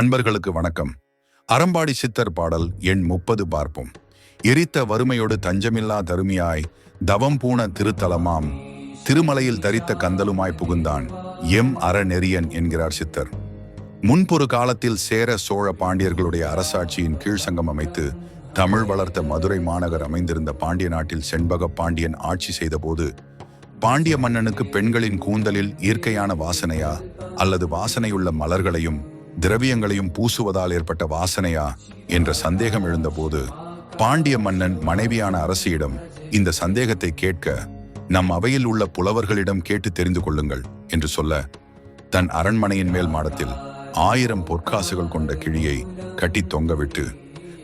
அன்பர்களுக்கு வணக்கம். அறம்பாடி சித்தர் பாடல் எண் முப்பது பார்ப்போம். எரித்த வறுமையோடு தஞ்சமில்லா தருமியாய் தவம் பூண திருத்தலமாம். திருமலையில் தரித்த கந்தலுமாய் புகுந்தான் எம் அறநெறியன் என்கிறார் சித்தர். முன்பொரு காலத்தில் சேர சோழ பாண்டியர்களுடைய அரசாட்சியின் கீழ்சங்கம் அமைத்து தமிழ் வளர்த்த மதுரை மாநகர் அமைந்திருந்த பாண்டிய நாட்டில் செண்பக பாண்டியன் ஆட்சி செய்தபோது பாண்டிய மன்னனுக்கு பெண்களின் கூந்தலில் இயற்கையான வாசனையா அல்லது வாசனையுள்ள மலர்களையும் திரவியங்களையும் பூசுவதால் ஏற்பட்ட வாசனையா என்ற சந்தேகம் எழுந்தபோது பாண்டிய மன்னன் மனைவியான அரசியிடம் இந்த சந்தேகத்தை கேட்க நம் அவையில் உள்ள புலவர்களிடம் கேட்டு தெரிந்து கொள்ளுங்கள் என்று சொல்ல தன் அரண்மனையின் மேல் மாடத்தில் ஆயிரம் பொற்காசுகள் கொண்ட கிழியை கட்டி தொங்கவிட்டு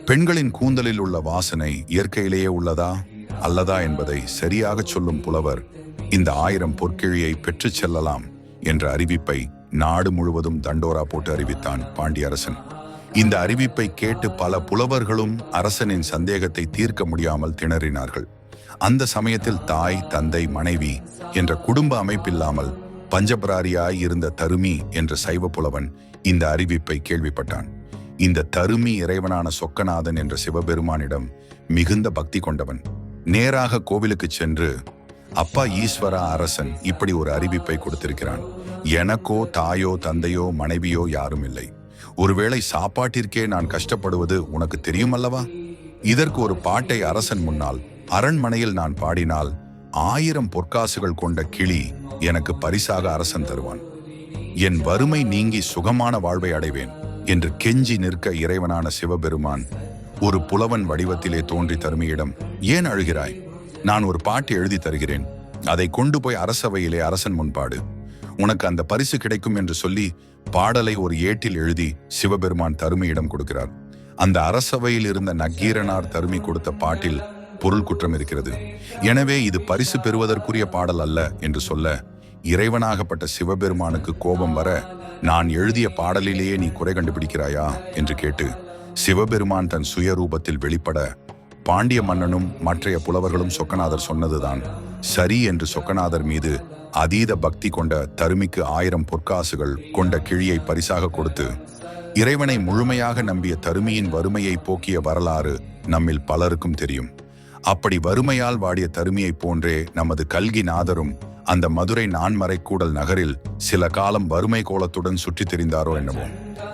பெண்களின் கூந்தலில் உள்ள வாசனை இயற்கையிலேயே உள்ளதா? அல்லதா என்பதை சரியாகச் சொல்லும் புலவர் இந்த ஆயிரம் பொற்கிழியை பெற்றுச் செல்லலாம் என்ற அறிவிப்பை நாடு முழுவதும் தண்டோரா போட்டு அறிவித்தான் பாண்டியரசன். இந்த அறிவிப்பை கேட்டு பல புலவர்களும் அரசனின் சந்தேகத்தை தீர்க்க முடியாமல் திணறினார்கள். அந்த சமயத்தில் தாய் தந்தை மனைவி என்ற குடும்ப அமைப்பில்லாமல் பஞ்சபிராரியாய் இருந்த தருமி என்ற சைவ புலவன் இந்த அறிவிப்பை கேள்விப்பட்டான். இந்த தருமி இறைவனான சொக்கநாதன் என்ற சிவபெருமானிடம் மிகுந்த பக்தி கொண்டவன். நேராக கோவிலுக்கு சென்று அப்பா ஈஸ்வரா அரசன் இப்படி ஒரு அறிவிப்பை கொடுத்திருக்கிறான். எனக்கோ தாயோ தந்தையோ மனைவியோ யாரும் இல்லை. ஒருவேளை சாப்பாட்டிற்கே நான் கஷ்டப்படுவது உனக்கு தெரியும் அல்லவா இதற்கு ஒரு பாட்டை அரசன் முன்னால் அரண்மனையில் நான் பாடினால் ஆயிரம் பொற்காசுகள் கொண்ட கிளி எனக்கு பரிசாக அரசன் தருவான். என் வறுமை நீங்கி சுகமான வாழ்வை அடைவேன் என்று கெஞ்சி நிற்க இறைவனான சிவபெருமான் ஒரு புலவன் வடிவத்திலே தோன்றி தருமையிடம் ஏன் அழுகிறாய்? நான் ஒரு பாட்டு எழுதி தருகிறேன். அதை கொண்டு போய் அரசவையிலே அரசன் முன்பாடு உனக்கு அந்த பரிசு கிடைக்கும் என்று சொல்லி பாடலை ஒரு ஏட்டில் எழுதி சிவபெருமான் தருமியிடம் கொடுக்கிறார். அந்த அரசவையில் இருந்த நக்கீரனார் தருமி கொடுத்த பாட்டில் பொருள் குற்றம் இருக்கிறது. எனவே இது பரிசு பெறுவதற்குரிய பாடல் அல்ல என்று சொல்ல இறைவனாகப்பட்ட சிவபெருமானுக்கு கோபம் வர நான் எழுதிய பாடலிலேயே நீ குறை கண்டுபிடிக்கிறாயா? என்று கேட்டு சிவபெருமான் தன் சுயரூபத்தில் வெளிப்பட பாண்டிய மன்னனும் மற்றைய புலவர்களும் சொக்கநாதர் சொன்னதுதான். சரி என்று சொக்கநாதர் மீது அதீத பக்தி கொண்ட தருமிக்கு ஆயிரம் பொற்காசுகள் கொண்ட கிழியை பரிசாக கொடுத்து இறைவனை முழுமையாக நம்பிய தருமியின் வறுமையை போக்கிய வரலாறு நம்மில் பலருக்கும் தெரியும். அப்படி வறுமையால் வாடிய தருமியை போன்றே நமது கல்கி நாதரும் அந்த மதுரை நான்மறைக்கூடல் நகரில் சில காலம் வறுமை கோலத்துடன் சுற்றித் திரிந்தாரோ என்னவோ.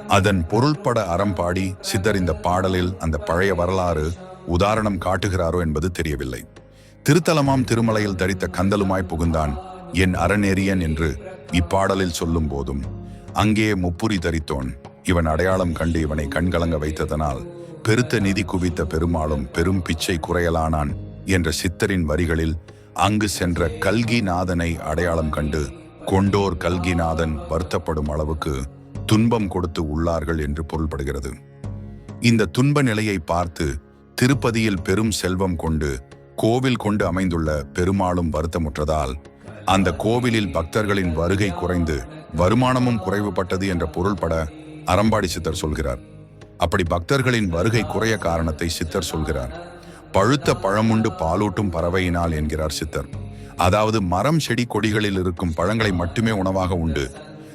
அதன் பொருள்பட அறம்பாடி சித்தர் இந்த பாடலில் அந்த பழைய வரலாறு உதாரணம் காட்டுகிறாரோ என்பது தெரியவில்லை. திருத்தலமாம் திருமலையில் தரித்த கந்தலுமாய் புகுந்தான் என் அறநெறியன் என்று இப்பாடலில் சொல்லும் போதும் அங்கே முப்புரி தரித்தோன். இவன் அடையாளம் கண்டு இவனை கண்கலங்க வைத்ததனால் பெருத்த நிதி குவித்த பெருமாளும் பெரும் பிச்சை குறையலானான் என்ற சித்தரின் வரிகளில் அங்கு சென்ற கல்கிநாதனை அடையாளம் கண்டு கொண்டோர் கல்கிநாதன் வருத்தப்படும் அளவுக்கு துன்பம் கொடுத்து உள்ளார்கள் என்று பொருள்படுகிறது. இந்த துன்ப நிலையை பார்த்து திருப்பதியில் பெரும் செல்வம் கொண்டு கோவில் கொண்டு அமைந்துள்ள பெருமாளும் வருத்தமுற்றதால் அந்த கோவிலில் பக்தர்களின் வருகை குறைந்து வருமானமும் குறைவுபட்டது என்ற பொருள்பட அறம்பாடி சித்தர் சொல்கிறார். அப்படி பக்தர்களின் வருகை குறைய காரணத்தை சித்தர் சொல்கிறார். பழுத்த பழமுண்டு பாலூட்டும் பறவையினால் என்கிறார் சித்தர். அதாவது மரம் செடி கொடிகளில் இருக்கும் பழங்களை மட்டுமே உணவாக உண்டு.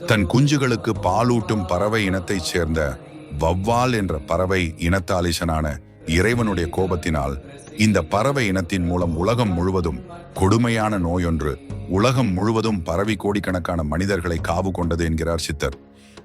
தன் குஞ்சுகளுக்கு பாலூட்டும் பறவை இனத்தைச் சேர்ந்த வவ்வால் என்ற பறவை இனத்தாலிசனான இறைவனுடைய கோபத்தினால் இந்த பறவை இனத்தின் மூலம் உலகம் முழுவதும் கொடுமையான நோயொன்று உலகம் முழுவதும் பரவி கோடிக்கணக்கான மனிதர்களை காவு கொண்டது என்கிறார் சித்தர்.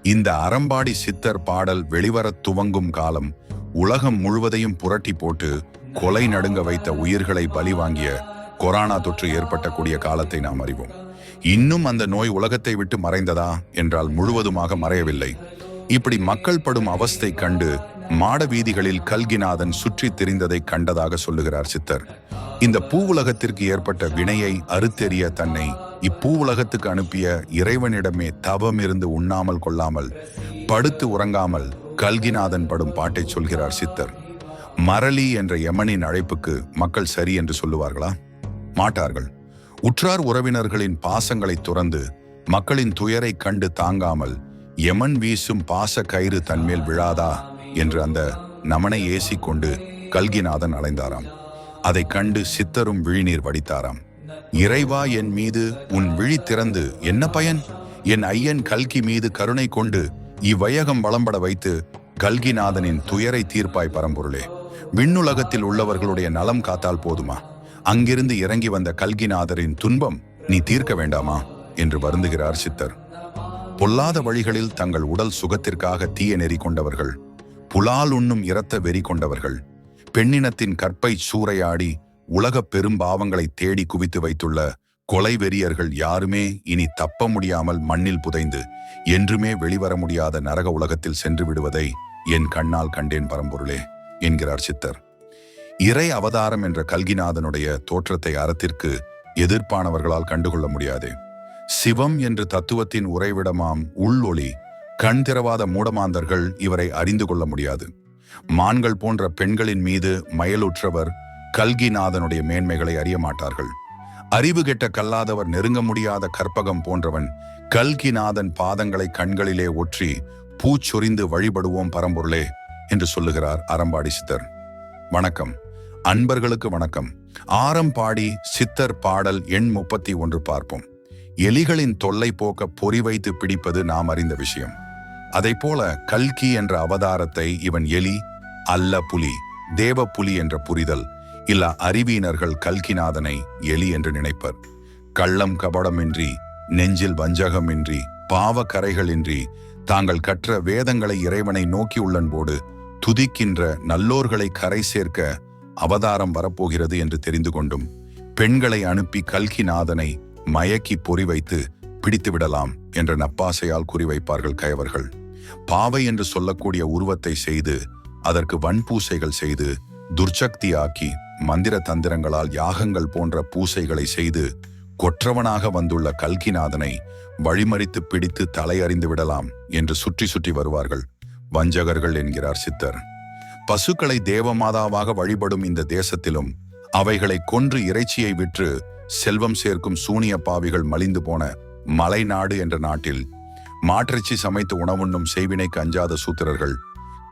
இந்த அறம்பாடி சித்தர் பாடல் வெளிவரத் துவங்கும் காலம் உலகம் முழுவதையும் புரட்டி போட்டு கொலை நடுங்க வைத்த உயிர்களை பலி வாங்கிய கொரோனா தொற்று ஏற்பட்டக்கூடிய காலத்தை நாம் அறிவோம். இன்னும் அந்த நோய் உலகத்தை விட்டு மறைந்ததா? என்றால் முழுவதுமாக மறையவில்லை. இப்படி மக்கள் படும் அவஸ்தை கண்டு மாட வீதிகளில் கல்கிநாதன் சுற்றி திரிந்ததை கண்டதாக சொல்லுகிறார் சித்தர். இந்த பூவுலகத்திற்கு ஏற்பட்ட வினையை அறுத்தெறிய தன்னை இப்பூவுலகத்துக்கு அனுப்பிய இறைவனிடமே தவம் இருந்து உண்ணாமல் கொள்ளாமல் படுத்து உறங்காமல் கல்கிநாதன் படும் பாட்டை சொல்கிறார் சித்தர். மரளி என்ற யமனின் அழைப்புக்கு மக்கள் சரி என்று சொல்லுவார்களா? மாட்டார்கள். உற்றார் உறவினர்களின் பாசங்களை துறந்து மக்களின் துயரை கண்டு தாங்காமல் யமன் வீசும் பாச கயிறு தன்மேல் விழாதா? என்று அந்த நமனை ஏசிக்கொண்டு கல்கிநாதன் அலைந்தாராம். அதை கண்டு சித்தரும் விழிநீர் வடித்தாராம். இறைவா என் மீது உன் விழி திறந்து என்ன பயன்? என் ஐயன் கல்கி மீது கருணை கொண்டு இவ்வையகம் வளம்பட வைத்து கல்கிநாதனின் துயரை தீர்ப்பாய் பரம்பொருளே. விண்ணுலகத்தில் உள்ளவர்களுடைய நலம் காத்தால் போதுமா? அங்கிருந்து இறங்கி வந்த கல்கிநாதரின் துன்பம் நீ தீர்க்க வேண்டாமா? என்று வருந்துகிறார் சித்தர். பொல்லாத வழிகளில் தங்கள் உடல் சுகத்திற்காக தீய நெறி கொண்டவர்கள் புலால் உண்ணும் இரத்த வெறி கொண்டவர்கள் பெண்ணினத்தின் கற்பை சூறையாடி உலகப் பெரும்பாவங்களை தேடி குவித்து வைத்துள்ள கொலை வெறியர்கள் யாருமே இனி தப்ப முடியாமல் மண்ணில் புதைந்து என்றுமே வெளிவர முடியாத நரக உலகத்தில் சென்று விடுவதை என் கண்ணால் கண்டேன் பரம்பொருளே என்கிறார் சித்தர். இறை அவதாரம் என்ற கல்கிநாதனுடைய தோற்றத்தை அறத்திற்கு எதிர்ப்பானவர்களால் கண்டுகொள்ள முடியாது. சிவம் என்று தத்துவத்தின் உறைவிடமாம் உள்ளொளி கண் திறவாத மூடமாந்தர்கள் இவரை அறிந்து கொள்ள முடியாது. மான்கள் போன்ற பெண்களின் மீது மயலுற்றவர் கல்கிநாதனுடைய மேன்மைகளை அறிய மாட்டார்கள். அறிவு கெட்ட கல்லாதவர் நெருங்க முடியாத கற்பகம் போன்றவன் கல்கிநாதன் பாதங்களை கண்களிலே ஒற்றி பூச்சொரிந்து வழிபடுவோம் பரம்பொருளே என்று சொல்லுகிறார் அறம்பாடி சித்தர். வணக்கம். அன்பர்களுக்கு வணக்கம். ஆரம்பாடி சித்தர் பாடல் எண் முப்பத்தி ஒன்று பார்ப்போம். எலிகளின் தொல்லை போக்க பொறி வைத்து பிடிப்பது நாம் அறிந்த விஷயம். அதை போல கல்கி என்ற அவதாரத்தை இவன் எலி அல்ல புலி தேவ புலி என்ற புரிதல் இல்ல அறிவியினர்கள் கல்கிநாதனை எலி என்று நினைப்பர். கள்ளம் கபடமின்றி நெஞ்சில் வஞ்சகமின்றி பாவ கரைகளின்றி தாங்கள் கற்ற வேதங்களை இறைவனை நோக்கியுள்ளன்போடு துதிக்கின்ற நல்லோர்களை கரை சேர்க்க அவதாரம் வரப்போகிறது என்று தெரிந்து கொண்டும் பெண்களை அனுப்பி கல்கிநாதனை மயக்கி பொறி வைத்து பிடித்து விடலாம் என்ற நப்பாசையால் குறிவைப்பார்கள் கயவர்கள். பாவை என்று சொல்லக்கூடிய உருவத்தை செய்து அதற்கு வன்பூசைகள் செய்து துர்ச்சக்தியாக்கி மந்திர தந்திரங்களால் யாகங்கள் போன்ற பூசைகளை செய்து கொற்றவனாக வந்துள்ள கல்கிநாதனை வழிமறித்து பிடித்து தலையறிந்து விடலாம் என்று சுற்றி சுற்றி வருவார்கள் வஞ்சகர்கள் என்கிறார் சித்தர். பசுக்களை தேவமாதாவாக வழிபடும் இந்த தேசத்திலும் அவைகளை கொன்று இறைச்சியை விற்று செல்வம் சேர்க்கும் சூனிய பாவிகள் மலிந்து போன மலைநாடு என்ற நாட்டில் மாற்றிச்சி சமைத்து உணவுண்ணும் செய்வினைக்கு அஞ்சாத சூத்திரர்கள்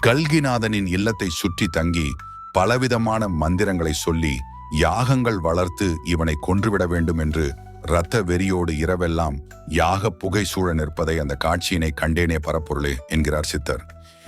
கல்கிநாதனின் இல்லத்தை சுற்றி தங்கி பலவிதமான மந்திரங்களை சொல்லி யாகங்கள் வளர்த்து இவனை கொன்றுவிட வேண்டும் என்று இரத்த வெறியோடு இரவெல்லாம் யாக புகை சூழ நிற்பதை அந்த காட்சியினை கண்டேனே பரப்பொருளே என்கிறார் சித்தர்.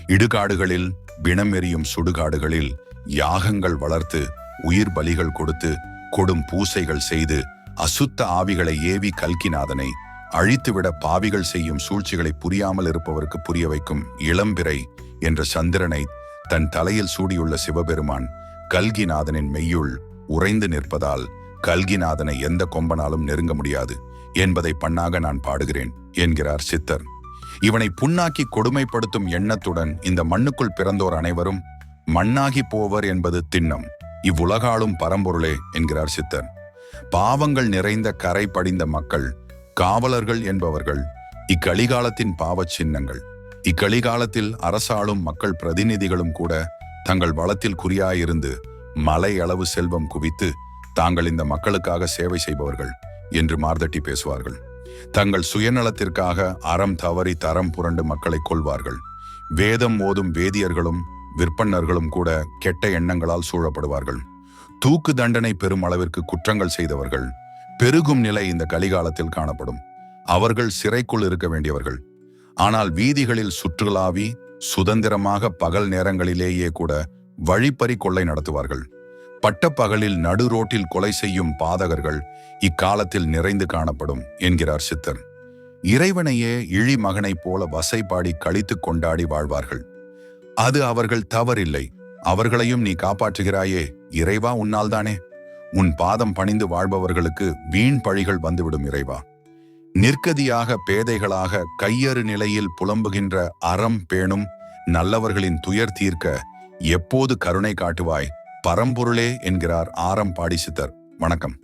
இடுகாடுகளில் பிணம் எரியும் சுடுகாடுகளில் யாகங்கள் வளர்த்து உயிர் பலிகள் கொடுத்து கொடும் பூசைகள் செய்து அசுத்த ஆவிகளை ஏவி கல்கிநாதனை அழித்துவிட பாவிகள் செய்யும் சூழ்ச்சிகளை புரியாமல் இருப்பவருக்கு புரிய வைக்கும் இளம்பிறை என்ற சந்திரனை தன் தலையில் சூடியுள்ள சிவபெருமான் கல்கிநாதனின் மெய்யுள் உறைந்து நிற்பதால் கல்கிநாதனை எந்த கொம்பனாலும் நெருங்க முடியாது. என்பதை பண்ணாக நான் பாடுகிறேன் என்கிறார் சித்தர். இவனை புண்ணாக்கி கொடுமைப்படுத்தும் எண்ணத்துடன் இந்த மண்ணுக்குள் பிறந்தோர் அனைவரும் மண்ணாகி போவர் என்பது திண்ணம். இவ்வுலகாலும் பரம்பொருளே என்கிறார் சித்தர். பாவங்கள் நிறைந்த கரை படிந்த மக்கள் காவலர்கள் என்பவர்கள் இக்கலிகாலத்தின் பாவச் சின்னங்கள். இக்கலிகாலத்தில் அரசாளும் மக்கள் பிரதிநிதிகளும் கூட தங்கள் வளத்தில் குறியாயிருந்து மலை அளவு செல்வம் குவித்து தாங்கள் இந்த மக்களுக்காக சேவை செய்பவர்கள் என்று மார்தட்டி பேசுவார்கள். தங்கள் சுயநலத்திற்காக அறம் தவறி தரம் புரண்டு மக்களை கொள்வார்கள் வேதம் ஓதும் வேதியர்களும் விற்பன்னர்களும் கூட கெட்ட எண்ணங்களால் சூழப்படுவார்கள். தூக்கு தண்டனை பெறும் அளவிற்கு குற்றங்கள் செய்தவர்கள் பெருகும் நிலை இந்த கலிகாலத்தில் காணப்படும். அவர்கள் சிறைக்குள் இருக்க வேண்டியவர்கள். ஆனால் வீதிகளில் சுற்றுலாவி சுதந்திரமாக பகல் நேரங்களிலேயே கூட வழிப்பறி கொள்ளை நடத்துவார்கள். பட்டப்பகலில் நடு ரோட்டில் கொலை செய்யும் பாதகர்கள் இக்காலத்தில் நிறைந்து காணப்படும் என்கிறார் சித்தர். இறைவனையே இழி மகனைப் போல வசைப்பாடி கழித்து கொண்டாடி வாழ்வார்கள். அது அவர்கள் தவறில்லை. அவர்களையும் நீ காப்பாற்றுகிறாயே இறைவா உன்னால்தானே. உன் பாதம் பணிந்து வாழ்பவர்களுக்கு வீண் பழிகள் வந்துவிடும் இறைவா. நிற்கதியாக பேதைகளாக கையறு நிலையில் புலம்புகின்ற அறம் பேணும் நல்லவர்களின் துயர் தீர்க்க எப்போது கருணை காட்டுவாய்? பரம்பொருளே என்கிறார் ஆரம் பாடிசித்தர். வணக்கம்.